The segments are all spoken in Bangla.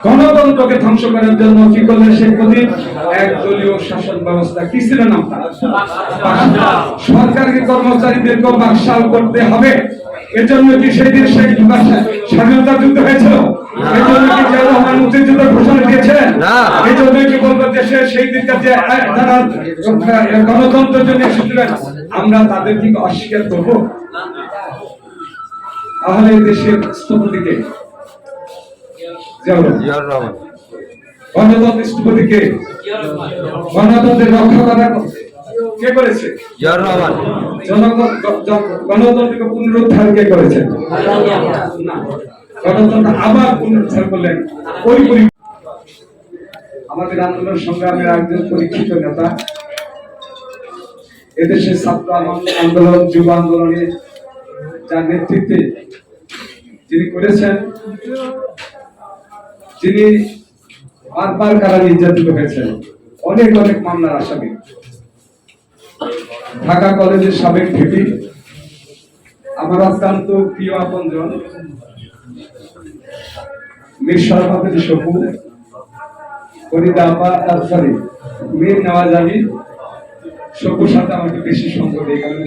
গণতন্ত্রকে ধ্বংস করার জন্য কি করলেন শেখ মুজিব? একদলীয় শাসন ব্যবস্থা। কি ছিল নাম সরকারি কর্মচারীদেরকে বাকশাল করতে হবে। এজন্য কি সেই দিন শেখ স্বাধীনতা যুদ্ধ হয়েছিল? এজন্য কি জিয়া রহমান মুক্তিযুদ্ধ ঘোষণা দিয়েছেন এজন্য কি বলব দেশের সেই দিনকার যে আহ, গণতন্ত্রের জন্য এসেছিলেন আমরা তাদের অস্বীকার করব? তাহলে দেশের স্থপতিকে জিয়াউর রহমান। জিয়াউর রহমান। গণতন্ত্র গণতন্ত্রের রক্ষা করা কে করেছে? জিয়াউর রহমান। জনগণ গ- জ- গণতন্ত্রকে পুনরুদ্ধার কে গণতন্ত্র আবার পুনরুদ্ধার করলেন ওই আমাদের আন্দোলন সংগ্রামের একজন পরীক্ষিত নেতা। এদেশের ছাত্র আন্দোলন- আন্দোলন যুব আন্দোলনে যার নেতৃত্বে তিনি করেছেন যিনি বারবার কারা নির্যাতিত হয়েছেন, অনেক অনেক মামলার আসামি। ঢাকা কলেজের সাবেক ভিপি, আমার অত্যন্ত প্রিয় আপনজন, মীর শরফাতের সবু ফরিদা আপা সরি মীর নওয়াজ আলী সাথে আমাকে বেশি সঙ্গ দেয়, কারণ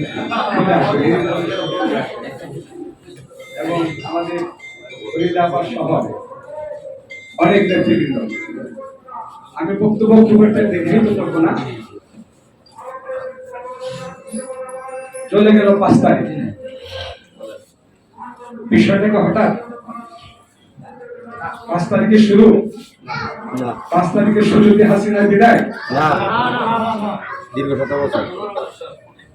এবং আমাদের ফরিদা আপা সহ অনেক নেতৃবৃন্দ আমি বক্তব্য খুব একটা দেখেই তো করব না। চলে গেল পাঁচ তারিখ। বিষয়টাকে হঠাৎ পাঁচ তারিখে শুরু? পাঁচ তারিখে শুরু কি হাসিনার বিদায়? দীর্ঘ শত বছর।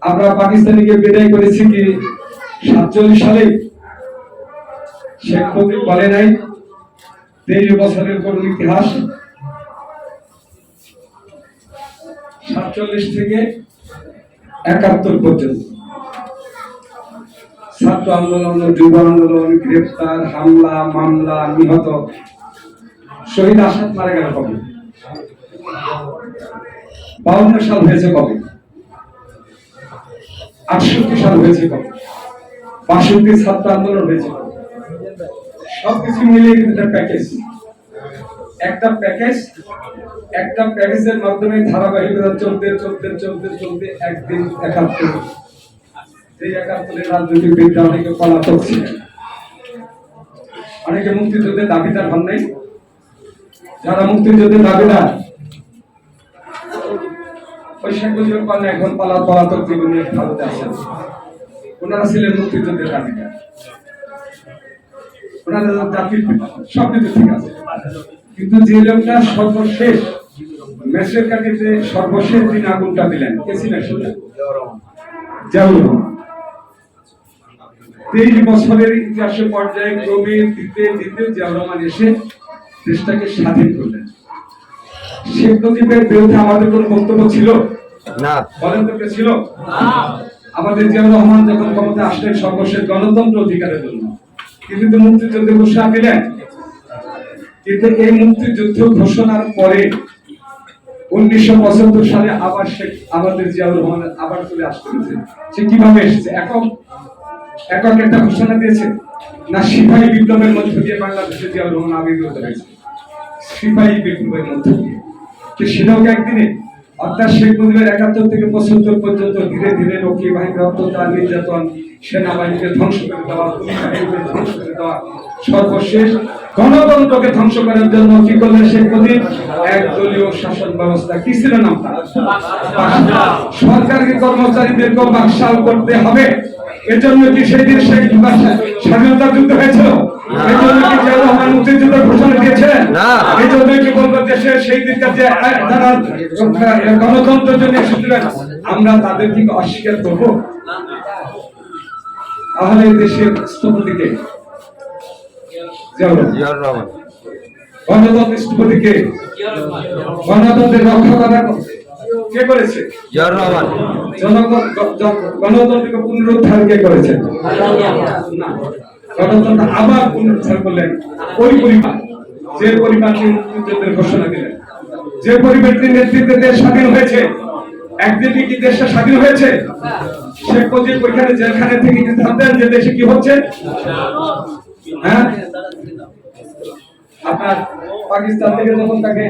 আমরা পাকিস্তানিকে বিদায় করেছি কি সাতচল্লিশ সালে? শেখ মুজিব বলে নাই? তেইশ বছরের করুন ইতিহাস? সাতচল্লিশ থেকে একাত্তর পর্যন্ত। ছাত্র আন্দোলন, যুব আন্দোলন গ্রেপ্তার, হামলা, মামলা নিহত। শহীদ আসাদ মারা গেল কবে? বাউন্ন সাল হয়েছে কবে? আটষট্টি সাল হয়েছে কবে? বাষট্টি ছাত্র আন্দোলন হয়েছে কবে? সবকিছু মিলিয়ে কিন্তু একটা প্যাকেজ একটা প্যাকেজ একটা প্যাকেজের মাধ্যমে ধারাবাহিকতা চলতে চলতে চলতে চলতে একদিন একাত্তর। এই একাত্তরের রাজনৈতিক বিদ্যা অনেকে পলাতক ছিলেন অনেকে মুক্তিযুদ্ধের দাবিদার হন নাই। যারা মুক্তিযুদ্ধের দাবিদার, ওই শেখ মুজিবুর এখন পালা পলাতক জীবন ভারতে আছেন ওনারা ছিলেন মুক্তিযুদ্ধের দাবিদার। ওনারা জাতির সব কিছু ঠিক আছে। কিন্তু যে লোকটা সর্বশেষ মেসের কাটিতে সর্বশেষ দিন আগুনটা দিলেন কে ছিলেন জিয়াউর তেইশ বছরের পর্যায়ে ক্রমে দিতে দিতে জিয়াউর রহমান এসে দেশটাকে স্বাধীন করলেন। শেখ মুজিবের বিরুদ্ধে আমাদের কোন বক্তব্য ছিল? না। বলেন তো ছিল? আমাদের জিয়াউর রহমান যখন ক্ষমতা আসলেন সর্বশেষ গণতন্ত্র অধিকারের জন্য। তিনি তো মুক্তিযুদ্ধে ঘোষণা দিলেন। কিন্তু এই মুক্তিযুদ্ধ ঘোষণার পরে উনিশশো পঁচাত্তর সালে আবার শেখ আমাদের জিয়াউর রহমান আবার চলে আসতে হয়েছে। সে কীভাবে এসেছে? একক একক একটা ঘোষণা দিয়েছে? না সিপাহী বিপ্লবের মধ্য দিয়ে বাংলাদেশে জিয়াউর রহমান আবির্ভূত হয়েছে? সিপাহী বিপ্লবের মধ্য দিয়ে। সেটাও একদিনে? অর্থাৎ শেখ মুজিবের একাত্তর থেকে পঁচাত্তর পর্যন্ত ধীরে ধীরে রক্ষী বাহিনীর অত্যাচার নির্যাতন সেনাবাহিনীকে ধ্বংস করে দেওয়া ধ্বংস করে দেওয়া সর্বশেষ। গণতন্ত্রকে ধ্বংস করার জন্য কি করলেন শেখ মুজিব একদলীয় শাসন ব্যবস্থা। কি ছিল নাম সরকারি কর্মচারীদেরকে বাকশাল করতে হবে। এজন্য কি সেই দিন শেখ স্বাধীনতা যুদ্ধ হয়েছিল? এজন্য কি জিয়া রহমান মুক্তিযুদ্ধ ঘোষণা দিয়েছেন না। দেশের সেই দিনকার যে আহ, গণতন্ত্রের জন্য এসেছিলেন আমরা তাদের কি অস্বীকার করব। তাহলে দেশের স্থপতিকে গণতন্ত্র স্থপতিকে গণতন্ত্রের রক্ষা করা কে করেছে? গণতন্ত্রকে পুনরুদ্ধার কে করেছেন না গণতন্ত্র আবার পুনরুদ্ধার করলেন। ওই পরিবার যে পরিমাণ মুক্তিযুদ্ধের ঘোষণা দিলেন, যে পরিবারটির নেতৃত্বে দেশ স্বাধীন হয়েছে, একদিকে কি দেশটা স্বাধীন হয়েছে? শেখ মুজিব ওইখানে জেলখানে থেকে কিন্তু ভাবতেন যে দেশে কি হচ্ছে? হ্যাঁ? আপনার পাকিস্তান থেকে যখন তাকে